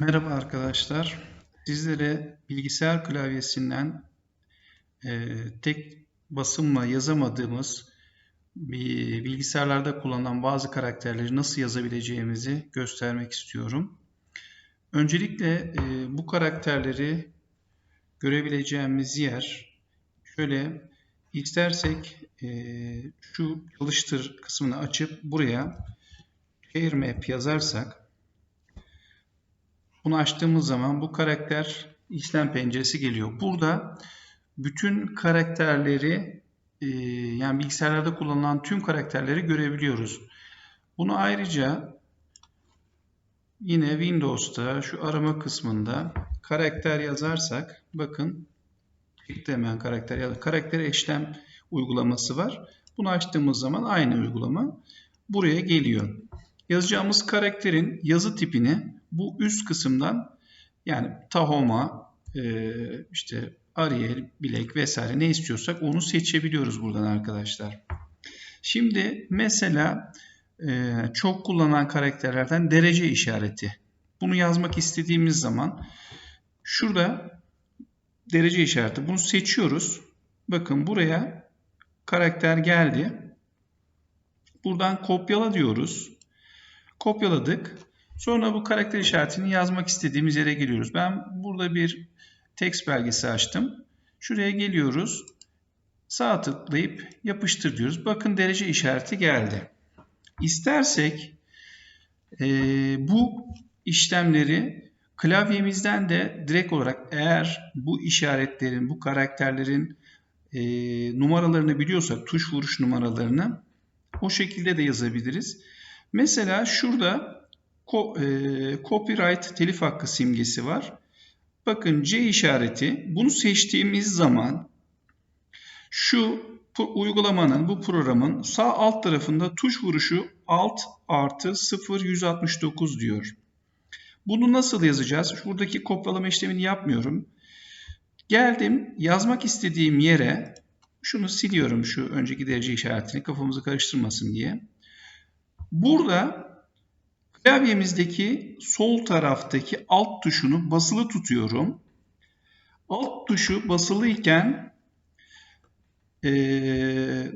Merhaba arkadaşlar. Sizlere bilgisayar klavyesinden e, tek basımla yazamadığımız bir bilgisayarlarda kullanılan bazı karakterleri nasıl yazabileceğimizi göstermek istiyorum. Öncelikle e, bu karakterleri görebileceğimiz yer şöyle istersek e, şu çalıştır kısmını açıp buraya Care Map yazarsak bunu açtığımız zaman bu karakter işlem penceresi geliyor. Burada bütün karakterleri e, yani bilgisayarlarda kullanılan tüm karakterleri görebiliyoruz. Bunu ayrıca yine Windows'ta şu arama kısmında karakter yazarsak bakın hemen karakter ya da karakter eşlem uygulaması var. Bunu açtığımız zaman aynı uygulama buraya geliyor. Yazacağımız karakterin yazı tipini bu üst kısımdan yani Tahoma, e, işte Arial, Bilek vesaire ne istiyorsak onu seçebiliyoruz buradan arkadaşlar. Şimdi mesela e, çok kullanılan karakterlerden derece işareti. Bunu yazmak istediğimiz zaman şurada derece işareti. Bunu seçiyoruz. Bakın buraya karakter geldi. Buradan kopyala diyoruz. Kopyaladık. Sonra bu karakter işaretini yazmak istediğimiz yere geliyoruz. Ben burada bir text belgesi açtım. Şuraya geliyoruz. Sağ tıklayıp yapıştır diyoruz. Bakın derece işareti geldi. İstersek e, bu işlemleri klavyemizden de direkt olarak eğer bu işaretlerin, bu karakterlerin e, numaralarını biliyorsak, tuş vuruş numaralarını o şekilde de yazabiliriz. Mesela şurada e, copyright telif hakkı simgesi var. Bakın C işareti bunu seçtiğimiz zaman şu uygulamanın bu programın sağ alt tarafında tuş vuruşu alt artı 0 169 diyor. Bunu nasıl yazacağız? Şuradaki kopyalama işlemini yapmıyorum. Geldim yazmak istediğim yere şunu siliyorum şu önceki derece işaretini kafamızı karıştırmasın diye. Burada Klavyemizdeki sol taraftaki alt tuşunu basılı tutuyorum. Alt tuşu basılı iken e,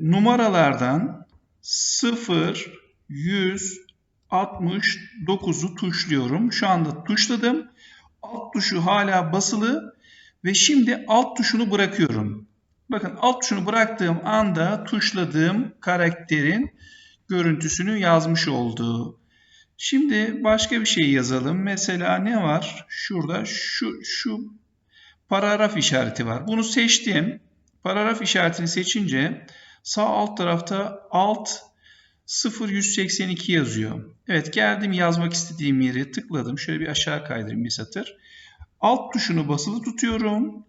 numaralardan 0, 100, 69'u tuşluyorum. Şu anda tuşladım. Alt tuşu hala basılı ve şimdi alt tuşunu bırakıyorum. Bakın alt tuşunu bıraktığım anda tuşladığım karakterin görüntüsünü yazmış olduğu Şimdi başka bir şey yazalım. Mesela ne var? Şurada şu şu paragraf işareti var. Bunu seçtim. Paragraf işaretini seçince sağ alt tarafta alt 0182 yazıyor. Evet geldim yazmak istediğim yeri tıkladım. Şöyle bir aşağı kaydırayım bir satır. Alt tuşunu basılı tutuyorum.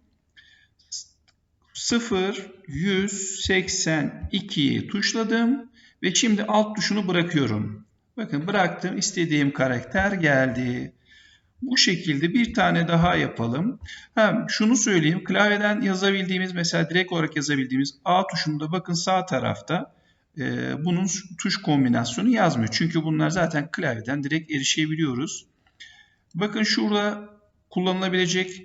0 182'yi tuşladım ve şimdi alt tuşunu bırakıyorum. Bakın bıraktım istediğim karakter geldi. Bu şekilde bir tane daha yapalım. Ha, şunu söyleyeyim. Klavyeden yazabildiğimiz mesela direkt olarak yazabildiğimiz A tuşunda bakın sağ tarafta e, bunun tuş kombinasyonu yazmıyor. Çünkü bunlar zaten klavyeden direkt erişebiliyoruz. Bakın şurada kullanılabilecek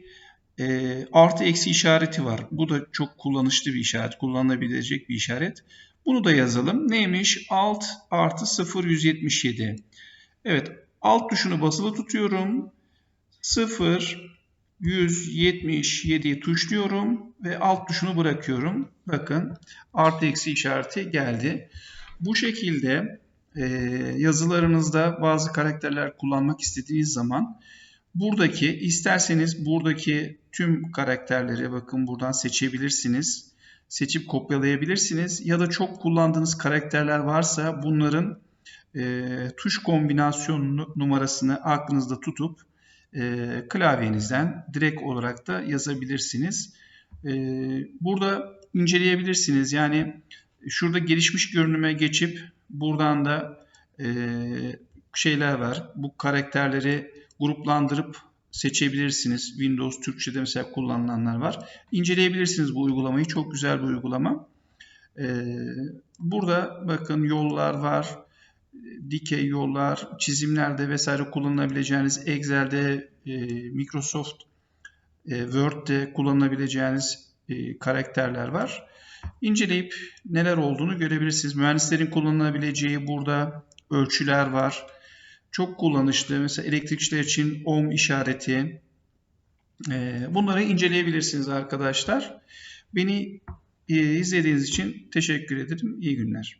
e, artı eksi işareti var. Bu da çok kullanışlı bir işaret. Kullanılabilecek bir işaret. Bunu da yazalım. Neymiş? Alt artı 0 177. Evet. Alt tuşunu basılı tutuyorum. 0 177'yi tuşluyorum ve alt tuşunu bırakıyorum. Bakın artı eksi işareti geldi. Bu şekilde e, yazılarınızda bazı karakterler kullanmak istediğiniz zaman buradaki isterseniz buradaki tüm karakterleri bakın buradan seçebilirsiniz seçip kopyalayabilirsiniz. Ya da çok kullandığınız karakterler varsa bunların e, tuş kombinasyon numarasını aklınızda tutup e, klavyenizden direkt olarak da yazabilirsiniz. E, burada inceleyebilirsiniz. Yani şurada gelişmiş görünüme geçip buradan da e, şeyler var. Bu karakterleri gruplandırıp seçebilirsiniz. Windows Türkçe'de mesela kullanılanlar var. İnceleyebilirsiniz bu uygulamayı. Çok güzel bir uygulama. Ee, burada bakın yollar var. dikey yollar, çizimlerde vesaire kullanabileceğiniz Excel'de, e, Microsoft e, Word'de kullanabileceğiniz e, karakterler var. İnceleyip neler olduğunu görebilirsiniz. Mühendislerin kullanabileceği burada ölçüler var. Çok kullanışlı. Mesela elektrikçiler için ohm işareti. E, bunları inceleyebilirsiniz arkadaşlar. Beni e, izlediğiniz için teşekkür ederim. İyi günler.